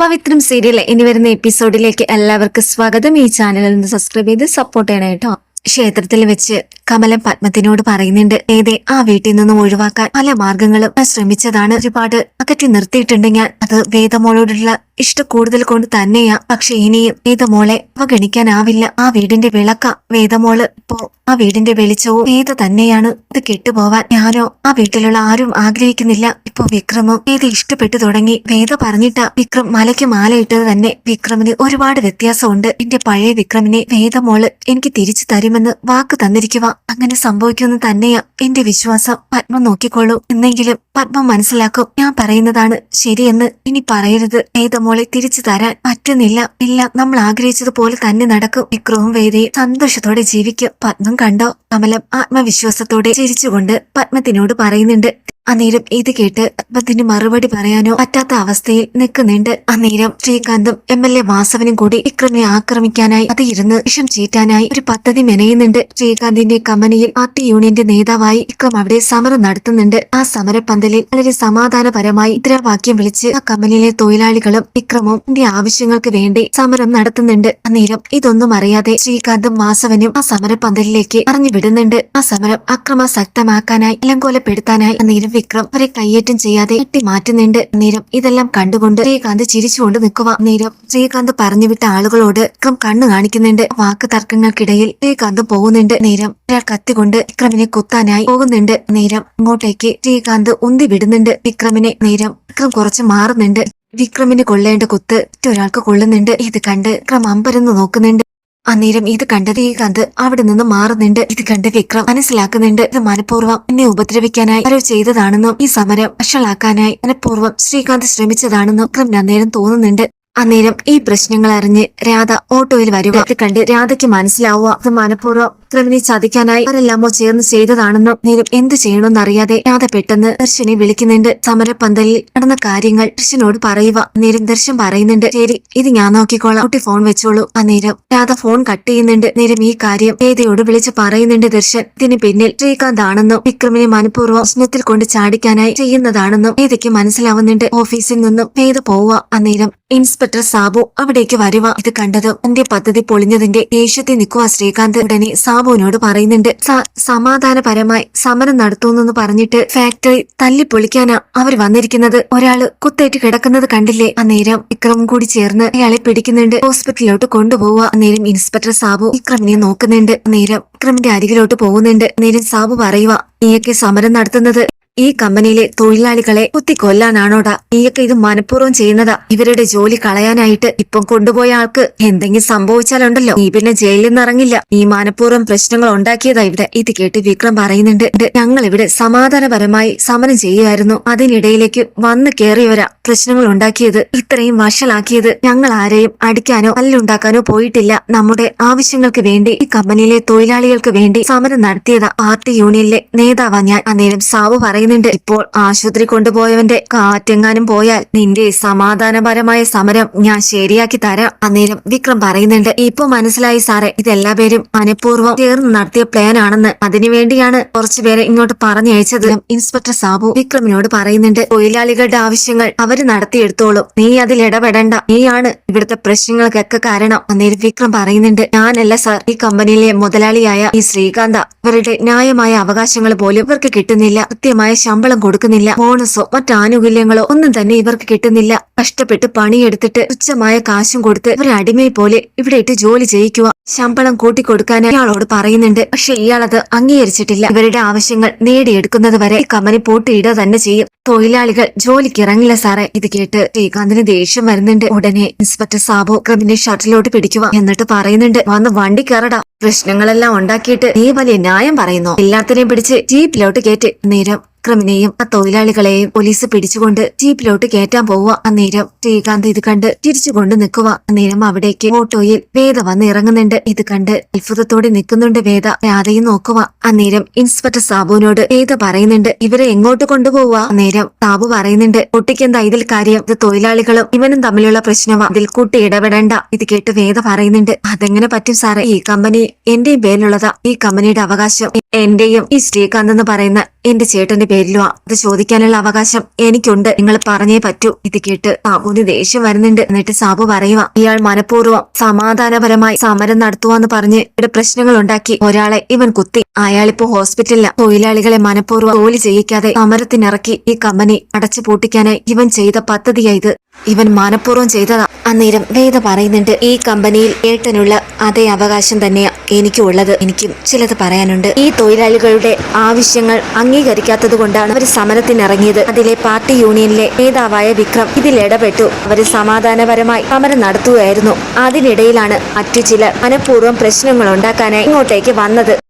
പവിത്രം serial ഇനി വരുന്ന എപ്പിസോഡിലേക്ക് എല്ലാവർക്കും സ്വാഗതം. ഈ ചാനലിൽ നിന്ന് സബ്സ്ക്രൈബ് ചെയ്ത് സപ്പോർട്ട് ചെയ്യണം കേട്ടോ. ക്ഷേത്രത്തിൽ വെച്ച് കമലം പത്മത്തിനോട് പറയുന്നുണ്ട് ഏതെ ആ വീട്ടിൽ നിന്നും ഒഴിവാക്കാൻ പല മാർഗങ്ങളും ശ്രമിച്ചതാണ്. ഒരുപാട് അകറ്റി നിർത്തിയിട്ടുണ്ട് ഞാൻ. അത് വേദമോളോടുള്ള ഇഷ്ട കൂടുതൽ കൊണ്ട് തന്നെയാ. പക്ഷെ ഇനിയും വേദമോളെ അവഗണിക്കാനാവില്ല. ആ വീടിന്റെ വിളക്ക വേദമോൾ ഇപ്പോ ആ വീടിന്റെ വെളിച്ചവും വേദ തന്നെയാണ്? ഇത് കെട്ടുപോവാൻ ഞാനോ ആ വീട്ടിലുള്ള ആരും ആഗ്രഹിക്കുന്നില്ല. ഇപ്പൊ വിക്രമും വേദ ഇഷ്ടപ്പെട്ടു തുടങ്ങി. വേദ പറഞ്ഞിട്ട വിക്രം മലയ്ക്ക് മാലയിട്ടത് തന്നെ. വിക്രമിന് ഒരുപാട് വ്യത്യാസമുണ്ട്. എന്റെ പഴയ വിക്രമിനെ വേദമോൾ എനിക്ക് തിരിച്ചു തരുമെന്ന് വാക്ക് തന്നിരിക്കുക അങ്ങനെ സംഭവിക്കുമെന്ന് തന്നെയാ എന്റെ വിശ്വാസം. പത്മ നോക്കിക്കോളൂ. എന്നെങ്കിലും പത്മ മനസ്സിലാക്കും. ഞാൻ പറയുന്നതാണ് ശരിയെന്ന് ഇനി പറയരുത്. വേദമോളെ തിരിച്ചു തരാൻ പറ്റുന്നില്ല. എല്ലാം നമ്മൾ ആഗ്രഹിച്ചതുപോലെ തന്നെ നടക്കും. വിക്രവും വേദയും സന്തോഷത്തോടെ ജീവിക്കും. പത്മം കണ്ടോ? കമലം ആത്മവിശ്വാസത്തോടെ ചിരിച്ചുകൊണ്ട് പത്മത്തിനോട് പറയുന്നുണ്ട്. അന്നേരം ഇത് കേട്ട് പത്മത്തിന് മറുപടി പറയാനോ പറ്റാത്ത അവസ്ഥയിൽ നിൽക്കുന്നുണ്ട്. അന്നേരം ശ്രീകാന്തും എം എൽ എ വാസവനും കൂടി വിക്രമിനെ ആക്രമിക്കാനായി അത് ഇരുന്ന് വിഷം ചീറ്റാനായി ഒരു പദ്ധതി മെനയുന്നുണ്ട്. ശ്രീകാന്തിന്റെ കമ്പനിയിൽ പാർട്ടി യൂണിയന്റെ നേതാവായി വിക്രം അവിടെ സമരം നടത്തുന്നുണ്ട്. ആ സമരപന്തലിൽ വളരെ സമാധാനപരമായി മുദ്രാവാക്യം വിളിച്ച് ആ കമ്പനിയിലെ തൊഴിലാളികളും വിക്രമും എന്റെ ആവശ്യങ്ങൾക്ക് വേണ്ടി സമരം നടത്തുന്നുണ്ട്. അന്നേരം ഇതൊന്നും അറിയാതെ ശ്രീകാന്തും വാസവനും ആ സമരപന്തലിലേക്ക് അറിഞ്ഞു വിടുന്നുണ്ട് ആ സമരം അക്രമാസക്തമാക്കാനായി ഇലങ്കോലപ്പെടുത്താനായി അന്നേരം വിക്രം അവരെ കയ്യേറ്റം ചെയ്യാതെ കെട്ടി മാറ്റുന്നുണ്ട്. അന്നേരം ഇതെല്ലാം കണ്ടുകൊണ്ട് ശ്രീകാന്ത് ചിരിച്ചുകൊണ്ട് നിൽക്കുക അന്നേരം ശ്രീകാന്ത് പറഞ്ഞുവിട്ട ആളുകളോട് വിക്രം കണ്ണു കാണിക്കുന്നുണ്ട്. വാക്ക് തർക്കങ്ങൾക്കിടയിൽ ശ്രീകാന്ത് പോകുന്നുണ്ട്. നേരം ഒരാൾ കത്തികൊണ്ട് വിക്രമിനെ കുത്താനായി പോകുന്നുണ്ട്. നേരം അങ്ങോട്ടേക്ക് ശ്രീകാന്ത് ഉന്തി വിടുന്നുണ്ട്. വിക്രമിനെ നേരം വിക്രം കുറച്ച് മാറുന്നുണ്ട്. വിക്രമിന് കൊള്ളേണ്ട കുത്ത് മറ്റൊരാൾക്ക് കൊള്ളുന്നുണ്ട്. ഇത് കണ്ട് വിക്രം അമ്പരന്ന് നോക്കുന്നുണ്ട്. അന്നേരം ഇത് കണ്ടത് ഈ കാന്ത് അവിടെ നിന്ന് മാറുന്നുണ്ട്. ഇത് കണ്ട് വിക്രം മനസ്സിലാക്കുന്നുണ്ട്. ഇത് മനഃപൂർവം എന്നെ ഉപദ്രവിക്കാനായി ആരോ ചെയ്തതാണെന്നും ഈ സമരം വഷളാക്കാനായി മനഃപൂർവം ശ്രീകാന്ത് ശ്രമിച്ചതാണെന്നും വിക്രം അന്നേരം തോന്നുന്നുണ്ട്. അന്നേരം ഈ പ്രശ്നങ്ങൾ അറിഞ്ഞ് രാധ ഓട്ടോയിൽ വരുക. ഇത് കണ്ട് രാധയ്ക്ക് മനസ്സിലാവുക. അത് മനഃപൂർവം വിക്രമിനെ ചതിക്കാനായി ആരെല്ലാമോ ചേർന്ന് ചെയ്തതാണെന്നും നേരം എന്ത് ചെയ്യണമെന്നറിയാതെ രാധ പെട്ടെന്ന് ദർശനെ വിളിക്കുന്നുണ്ട്. സമരപന്തലിൽ നടന്ന കാര്യങ്ങൾ ദർശനോട് പറയുക. നീരും ദർശൻ പറയുന്നുണ്ട് ശരി ഇത് ഞാൻ നോക്കിക്കോളാം. കുട്ടി ഫോൺ വെച്ചോളൂ. ആ നീരം രാധ ഫോൺ കട്ട് ചെയ്യുന്നുണ്ട്. നേരം ഈ കാര്യം വേദയോട് വിളിച്ച് പറയുന്നുണ്ട് ദർശൻ. ഇതിന് പിന്നിൽ ശ്രീകാന്ത് ആണെന്നും വിക്രമിനെ മനഃപൂർവം പ്രശ്നത്തിൽ കൊണ്ട് ചാടിക്കാനായി ചെയ്യുന്നതാണെന്നും വേദയ്ക്ക് മനസ്സിലാവുന്നുണ്ട്. ഓഫീസിൽ നിന്നും വേദ പോവുക. അന്നേരം ഇൻസ്പെക്ടർ സാബു അവിടേക്ക് വരുക. ഇത് കണ്ടതും എന്റെ പദ്ധതി പൊളിഞ്ഞതിന്റെ ദേഷ്യത്തിൽ നിൽക്കുക ശ്രീകാന്ത്. ഉടനെ സാബുവിനോട് പറയുന്നുണ്ട് "സ- സമാധാനപരമായി സമരം നടത്തുന്നെന്ന് പറഞ്ഞിട്ട് ഫാക്ടറി തല്ലിപ്പൊളിക്കാനാ അവർ വന്നിരിക്കുന്നത്. ഒരാൾ കുത്തേറ്റ് കിടക്കുന്നത് കണ്ടില്ലേ? അന്നേരം വിക്രമും കൂടി ചേർന്ന് അയാളെ പിടിക്കുന്നുണ്ട്. ഹോസ്പിറ്റലിലോട്ട് കൊണ്ടുപോവുക. അന്നേരം ഇൻസ്പെക്ടർ സാബു വിക്രമിനെ നോക്കുന്നുണ്ട്. അന്നേരം വിക്രമിന്റെ അരികിലോട്ട് പോകുന്നുണ്ട്. അന്നേരം സാബു പറയുക നീയൊക്കെ സമരം നടത്തുന്നത് ഈ കമ്പനിയിലെ തൊഴിലാളികളെ കുത്തിക്കൊല്ലാനാണോടാ? നീയൊക്കെ ഇത് മനഃപൂർവം ചെയ്യുന്നതാ. ഇവരുടെ ജോലി കളയാനായിട്ട് ഇപ്പം കൊണ്ടുപോയ ആൾക്ക് എന്തെങ്കിലും സംഭവിച്ചാലുണ്ടല്ലോ. നീ പിന്നെ ജയിലിൽ നിന്ന് ഇറങ്ങില്ല. നീ മനഃപൂർവം പ്രശ്നങ്ങൾ ഉണ്ടാക്കിയതാ ഇവിടെ. ഇത് കേട്ട് വിക്രം പറയുന്നുണ്ട്. ഞങ്ങൾ ഇവിടെ സമാധാനപരമായി സമരം ചെയ്യുമായിരുന്നു അതിനിടയിലേക്ക് വന്ന് കയറിയവരാ പ്രശ്നങ്ങൾ ഉണ്ടാക്കിയത്. ഇത്രയും വഷളാക്കിയത് ഞങ്ങൾ ആരെയും അടിക്കാനോ അല്ലുണ്ടാക്കാനോ പോയിട്ടില്ല. നമ്മുടെ ആവശ്യങ്ങൾക്ക് വേണ്ടി ഈ കമ്പനിയിലെ തൊഴിലാളികൾക്ക് വേണ്ടി സമരം നടത്തിയതാ പാർട്ടി യൂണിയനിലെ നേതാവാ ഞാൻ. അന്നേരം സാബു പറയുന്നുണ്ട്. ഇപ്പോൾ ആശുപത്രി കൊണ്ടുപോയവന്റെ കാറ്റെങ്ങാനും പോയാൽ നിന്റെ സമാധാനപരമായ സമരം ഞാൻ ശരിയാക്കി തരാം അന്നേരം വിക്രം പറയുന്നുണ്ട്. ഇപ്പൊ മനസ്സിലായി സാറേ ഇതെല്ലാ പേരും മനഃപൂർവം ചേർന്ന് നടത്തിയ പ്ലാൻ ആണെന്ന്. അതിനുവേണ്ടിയാണ് കുറച്ചുപേരെ ഇങ്ങോട്ട് പറഞ്ഞയച്ചത്. ഇൻസ്പെക്ടർ സാബു വിക്രമിനോട് പറയുന്നുണ്ട് തൊഴിലാളികളുടെ ആവശ്യങ്ങൾ അവർ നടത്തിയെടുത്തോളും. നീ അതിൽ ഇടപെടണ്ട. നീയാണ് ഇവിടുത്തെ പ്രശ്നങ്ങൾക്കൊക്കെ കാരണം. അന്നേരം വിക്രം പറയുന്നുണ്ട് ഞാനല്ല സാർ. ഈ കമ്പനിയിലെ മുതലാളിയായ ഈ ശ്രീകാന്ത അവരുടെ ന്യായമായ അവകാശങ്ങൾ പോലും ഇവർക്ക് കിട്ടുന്നില്ല. കൃത്യമായ ശമ്പളം കൊടുക്കുന്നില്ല. ബോണസോ മറ്റാനുകൂല്യങ്ങളോ ഒന്നും തന്നെ ഇവർക്ക് കിട്ടുന്നില്ല. കഷ്ടപ്പെട്ട് പണിയെടുത്തിട്ട് തുച്ഛമായ കാശും കൊടുത്ത് ഇവരെ അടിമയെ പോലെ ഇവിടെ ഇട്ട് ജോലി ചെയ്യിക്കുക. ശമ്പളം കൂട്ടിക്കൊടുക്കാൻ ഇയാളോട് പറയുന്നുണ്ട്. പക്ഷെ ഇയാളത് അംഗീകരിച്ചിട്ടില്ല. ഇവരുടെ ആവശ്യങ്ങൾ നേടിയെടുക്കുന്നത് വരെ കമ്പനി പൂട്ടിയിടുക തന്നെ ചെയ്യും. തൊഴിലാളികൾ ജോലിക്ക് ഇറങ്ങില്ല സാറേ. ഇത് കേട്ട് ശ്രീകാന്തിന് ദേഷ്യം വരുന്നുണ്ട്. ഉടനെ ഇൻസ്പെക്ടർ സാബു ക്രിമിനെ ഷട്ടിലോട്ട് പിടിക്കുക എന്നിട്ട് പറയുന്നുണ്ട് വന്ന് വണ്ടി കയറടാ. പ്രശ്നങ്ങളെല്ലാം ഉണ്ടാക്കിയിട്ട് നീ വലിയ ന്യായം പറയുന്നു? എല്ലാത്തിനെയും പിടിച്ച് ജീപ്പിലോട്ട് കയറ്റി നേരം ക്രിമിനെയും ആ തൊഴിലാളികളെയും പോലീസ് പിടിച്ചുകൊണ്ട് ജീപ്പിലോട്ട് കയറ്റാൻ പോവുക. അന്നേരം ശ്രീകാന്ത് ഇത് കണ്ട് തിരിച്ചുകൊണ്ട് നിൽക്കുക. അന്നേരം അവിടേക്ക് ഓട്ടോയിൽ വേദ വന്ന് ഇറങ്ങുന്നുണ്ട്. ഇത് കണ്ട് അത്ഭുതത്തോടെ നിൽക്കുന്നുണ്ട് വേദ. രാധയും നോക്കുക. അന്നേരം ഇൻസ്പെക്ടർ സാബുവിനോട് വേദ പറയുന്നുണ്ട് ഇവരെ എങ്ങോട്ട് കൊണ്ടുപോവുക? അന്നേരം സാബു പറയുന്നുണ്ട്. കുട്ടിക്കെന്താ ഇതിൽ കാര്യം? ഇത് തൊഴിലാളികളും ഇവനും തമ്മിലുള്ള പ്രശ്നമാ. ഇതിൽ കൂട്ടി ഇടപെടേണ്ട. ഇത് കേട്ട് വേദ പറയുന്നുണ്ട്. അതെങ്ങനെ പറ്റും സാറേ? ഈ കമ്പനി എന്റെയും പേരിലുള്ളതാ. ഈ കമ്പനിയുടെ അവകാശം എന്റെയും ഈ ശ്രീകാന്ത് എന്ന് പറയുന്ന എന്റെ ചേട്ടന്റെ പേരിലും അത് ചോദിക്കാനുള്ള അവകാശം എനിക്കുണ്ട്. നിങ്ങൾ പറഞ്ഞേ പറ്റൂ. ഇത് കേട്ട് സാബുവിന് ദേഷ്യം വരുന്നുണ്ട്. എന്നിട്ട് സാബു പറയുക ഇയാൾ മനഃപൂർവം സമാധാനപരമായി സമരം നടത്തുവാന്ന് പറഞ്ഞ് ഇവിടെ പ്രശ്നങ്ങൾ ഉണ്ടാക്കി. ഒരാളെ ഇവൻ കുത്തി. അയാളിപ്പോ ഹോസ്പിറ്റലില. തൊഴിലാളികളെ മനഃപൂർവം ജോലി ചെയ്യിക്കാതെ സമരത്തിനിറക്കി ഈ കമ്പനി അടച്ചു പൂട്ടിക്കാനായി ഇവൻ ചെയ്ത പദ്ധതിയായത് ഇവൻ മനഃപൂർവം ചെയ്തതാ. അന്നേരം വേദ പറയുന്നുണ്ട് ഈ കമ്പനിയിൽ ഏട്ടനുള്ള അതേ അവകാശം തന്നെയാ എനിക്കും ഉള്ളത് എനിക്കും ചിലത് പറയാനുണ്ട്. ഈ തൊഴിലാളികളുടെ ആവശ്യങ്ങൾ അംഗീകരിക്കാത്തത് കൊണ്ടാണ് അവർ സമരത്തിനിറങ്ങിയത്. അതിലെ പാർട്ടി യൂണിയനിലെ നേതാവായ വിക്രം ഇതിൽ ഇടപെട്ടു. അവർ സമാധാനപരമായി സമരം നടത്തുകയായിരുന്നു. അതിനിടയിലാണ് മറ്റു ചില മനഃപൂർവം പ്രശ്നങ്ങൾ ഉണ്ടാക്കാനായി ഇങ്ങോട്ടേക്ക് വന്നത്.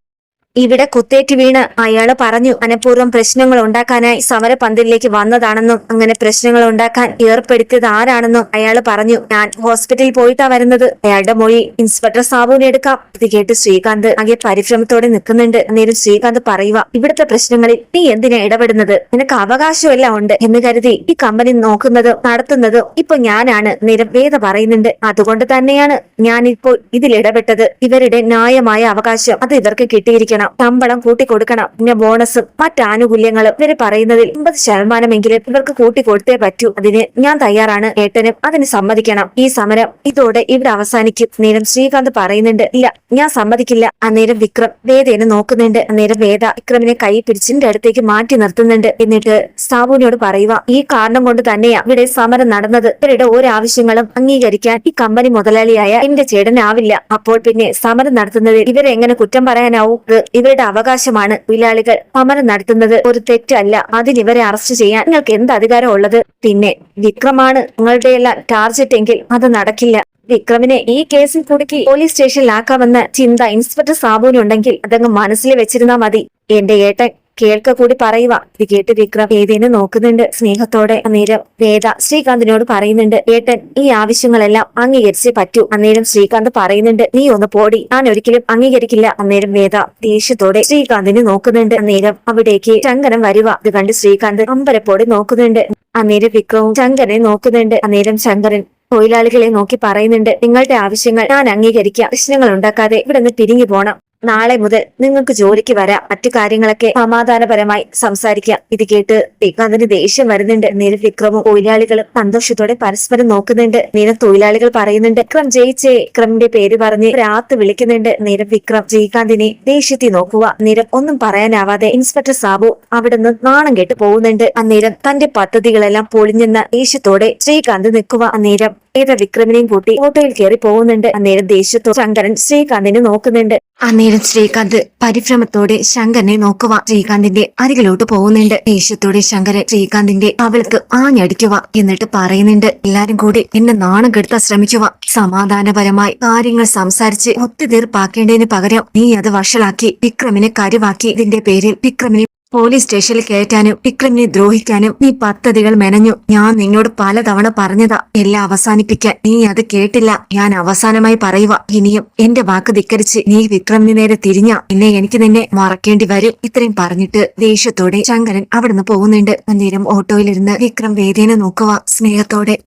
ഇവിടെ കുത്തേറ്റ് വീണ് അയാൾ പറഞ്ഞു മനഃപൂർവം പ്രശ്നങ്ങൾ ഉണ്ടാക്കാനായി സമരപന്തലിലേക്ക് വന്നതാണെന്നും അങ്ങനെ പ്രശ്നങ്ങൾ ഉണ്ടാക്കാൻ ഏർപ്പെടുത്തിയത് ആരാണെന്നും അയാൾ പറഞ്ഞു. ഞാൻ ഹോസ്പിറ്റലിൽ പോയിട്ടാ വരുന്നത്. അയാളുടെ മൊഴി ഇൻസ്പെക്ടർ സാബുവിനെ എടുക്കാം. ഇത് കേട്ട് ശ്രീകാന്ത് ആകെ പരിശ്രമത്തോടെ നിൽക്കുന്നുണ്ട്. അന്നേരം ശ്രീകാന്ത് പറയുക ഇവിടുത്തെ പ്രശ്നങ്ങളിൽ നീ എന്തിനാ ഇടപെടുന്നത്? നിനക്ക് അവകാശമെല്ലാം ഉണ്ട് എന്ന് കരുതി ഈ കമ്പനി നോക്കുന്നതും നടത്തുന്നതും ഇപ്പൊ ഞാനാണ് നിരവേദ പറയുന്നുണ്ട്. അതുകൊണ്ട് തന്നെയാണ് ഞാൻ ഇപ്പോൾ ഇതിൽ ഇടപെട്ടത്. ഇവരുടെ ന്യായമായ അവകാശം അത് ഇവർക്ക് കിട്ടിയിരിക്കണം. ശമ്പളം കൂട്ടിക്കൊടുക്കണം പിന്നെ ബോണസും മറ്റാനുകൂല്യങ്ങളും ഇവർ പറയുന്നതിൽ അമ്പത് ശതമാനമെങ്കിലും ഇവർക്ക് കൂട്ടിക്കൊടുത്തേ പറ്റൂ. അതിന് ഞാൻ തയ്യാറാണ്. ഏട്ടനും അതിന് സമ്മതിക്കണം. ഈ സമരം ഇതോടെ ഇവിടെ അവസാനിക്കും. നേരം ശ്രീകാന്ത് പറയുന്നുണ്ട് ഇല്ല ഞാൻ സമ്മതിക്കില്ല. അന്നേരം വിക്രം വേദേനെ നോക്കുന്നുണ്ട്. അന്നേരം വേദ വിക്രമിനെ കൈ പിടിച്ചിന്റെ അടുത്തേക്ക് മാറ്റി നിർത്തുന്നുണ്ട്. എന്നിട്ട് സാബുവിനോട് പറയുക ഈ കാരണം കൊണ്ട് തന്നെയാ ഇവിടെ സമരം നടന്നത്. ഇവരുടെ ആവശ്യങ്ങളും അംഗീകരിക്കാൻ ഈ കമ്പനി മുതലാളിയായ എന്റെ ചേട്ടനാവില്ല. അപ്പോൾ പിന്നെ സമരം നടത്തുന്നതിൽ ഇവരെ എങ്ങനെ കുറ്റം പറയാനാവും? ഇവരുടെ അവകാശമാണ് തൊഴിലാളികൾ സമരം നടത്തുന്നത്. ഒരു തെറ്റല്ല. അതിന് ഇവരെ അറസ്റ്റ് ചെയ്യാൻ നിങ്ങൾക്ക് എന്ത് അധികാരം ഉള്ളത്? പിന്നെ വിക്രമാണ് നിങ്ങളുടെ എല്ലാം ടാർജറ്റ് എങ്കിൽ അത് നടക്കില്ല. വിക്രമിനെ ഈ കേസിൽ കുടുക്കി പോലീസ് സ്റ്റേഷനിലാക്കാമെന്ന ചിന്ത ഇൻസ്പെക്ടർ സാബുവിനുണ്ടെങ്കിൽ അതങ്ങ് മനസ്സിൽ വെച്ചിരുന്നാ മതി. എന്റെ ഏട്ടൻ കേൾക്ക കൂടി പറയുക ഇത് കേട്ട് വിക്രം വേദേനെ നോക്കുന്നുണ്ട്. സ്നേഹത്തോടെ അന്നേരം വേദ ശ്രീകാന്തിനോട് പറയുന്നുണ്ട് ഏട്ടൻ ഈ ആവശ്യങ്ങളെല്ലാം അംഗീകരിച്ചേ പറ്റൂ. അന്നേരം ശ്രീകാന്ത് പറയുന്നുണ്ട് നീ ഒന്ന് പോടി. ഞാൻ ഒരിക്കലും അംഗീകരിക്കില്ല. അന്നേരം വേദ ദേഷ്യത്തോടെ ശ്രീകാന്തിനെ നോക്കുന്നുണ്ട്. അന്നേരം അവിടേക്ക് ശങ്കരൻ വരുക ഇത് കണ്ട് ശ്രീകാന്ത് അമ്പരപ്പോടെ നോക്കുന്നുണ്ട്. അന്നേരം വിക്രവും ശങ്കരനെ നോക്കുന്നുണ്ട്. അന്നേരം ശങ്കരൻ തൊഴിലാളികളെ നോക്കി പറയുന്നുണ്ട് നിങ്ങളുടെ ആവശ്യങ്ങൾ ഞാൻ അംഗീകരിക്കാം. പ്രശ്നങ്ങൾ ഉണ്ടാക്കാതെ ഇവിടെ നിന്ന് പിരിഞ്ഞു പോണം. നാളെ മുതൽ നിങ്ങൾക്ക് ജോലിക്ക് വരാം. മറ്റു കാര്യങ്ങളൊക്കെ സമാധാനപരമായി സംസാരിക്കാം. ഇത് കേട്ട് ശ്രീകാന്തിന് ദേഷ്യം വരുന്നുണ്ട്. നേരെ വിക്രമും തൊഴിലാളികളും സന്തോഷത്തോടെ പരസ്പരം നോക്കുന്നുണ്ട്. നേരെ തൊഴിലാളികൾ പറയുന്നുണ്ട് വിക്രം ജയിച്ചേ വിക്രമിന്റെ പേര് പറഞ്ഞ് രാത്രി വിളിക്കുന്നുണ്ട്. നേരെ വിക്രം ശ്രീകാന്തിനെ ദേഷ്യത്തിൽ നോക്കുക. നീരം ഒന്നും പറയാനാവാതെ ഇൻസ്പെക്ടർ സാബു അവിടെ നിന്ന് നാണം കേട്ട് പോകുന്നുണ്ട്. അന്നേരം തന്റെ പദ്ധതികളെല്ലാം പൊളിഞ്ഞെന്ന ദേഷ്യത്തോടെ ശ്രീകാന്ത് നിൽക്കുക. അന്നേരം ഏത വിക്രമിനെയും കൂട്ടി ഓട്ടോയിൽ കയറി പോകുന്നുണ്ട്. അന്നേരം ദേഷ്യത്തോ ശങ്കരൻ ശ്രീകാന്തിനെ നോക്കുന്നുണ്ട്. അന്നേരം ശ്രീകാന്ത് പരിഭ്രമത്തോടെ ശങ്കരനെ നോക്കുക ശ്രീകാന്തിന്റെ അരികിലോട്ട് പോകുന്നുണ്ട്. ദേഷ്യത്തോടെ ശങ്കരൻ ശ്രീകാന്തിന്റെ അവൾക്ക് ആഞ്ഞടിക്കുക എന്നിട്ട് പറയുന്നുണ്ട്. എല്ലാരും കൂടി എന്നെ നാണം കെടുത്താൻ ശ്രമിക്കുക സമാധാനപരമായി കാര്യങ്ങൾ സംസാരിച്ച് ഒത്തുതീർപ്പാക്കേണ്ടതിന് പകരം നീ അത് വഷളാക്കി. വിക്രമിനെ കരുവാക്കി. ഇതിന്റെ പേരിൽ വിക്രമിനെ പോലീസ് സ്റ്റേഷനിൽ കയറ്റാനും വിക്രമിനെ ദ്രോഹിക്കാനും നീ പദ്ധതികൾ മെനഞ്ഞു. ഞാൻ നിന്നോട് പലതവണ പറഞ്ഞതാ എല്ലാം അവസാനിപ്പിക്കാൻ. നീ അത് കേട്ടില്ല. ഞാൻ അവസാനമായി പറയുക ഇനിയും എന്റെ വാക്ക് ധിക്കരിച്ച് നീ വിക്രമിന് നേരെ തിരിഞ്ഞ. എന്നെ എനിക്ക് നിന്നെ മറക്കേണ്ടി വരും. ഇത്രയും പറഞ്ഞിട്ട് ദേഷ്യത്തോടെ ശങ്കരൻ അവിടുന്ന് പോകുന്നുണ്ട്. അന്നേരം ഓട്ടോയിലിരുന്ന് വിക്രം വേദേനെ നോക്കുക സ്നേഹത്തോടെ.